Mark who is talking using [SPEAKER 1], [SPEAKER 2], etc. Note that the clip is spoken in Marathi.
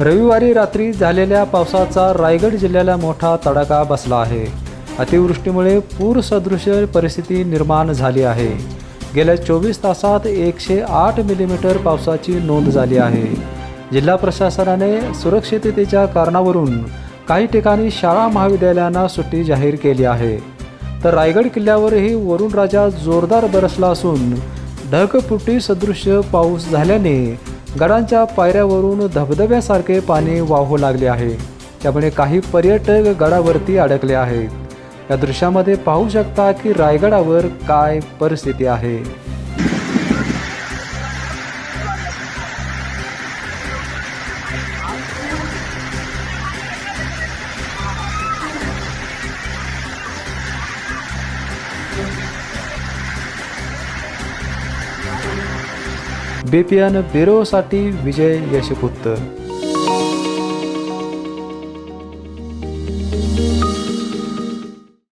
[SPEAKER 1] रविवारी रात्री झालेल्या पावसाचा रायगड जिल्ह्याला मोठा तडाखा बसला आहे. अतिवृष्टीमुळे पूरसदृश परिस्थिती निर्माण झाली आहे. गेल्या चोवीस तासात एकशे आठ मिलीमीटर पावसाची नोंद झाली आहे. जिल्हा प्रशासनाने सुरक्षिततेच्या कारणावरून काही ठिकाणी शाळा महाविद्यालयांना सुट्टी जाहीर केली आहे. तर रायगड किल्ल्यावरही वरुण राजा जोरदार बरसला असून ढगपुटी सदृश्य पाऊस झाल्याने गडांच्या पायऱ्यावरून धबधब्यासारखे पाणी वाहू लागले आहे. त्यामुळे काही पर्यटक गडावरती अडकले आहेत. या दृश्यामध्ये पाहू शकता की रायगडावर काय परिस्थिती आहे. बीपीएन बेरोसाठी विजय यशपुत्र.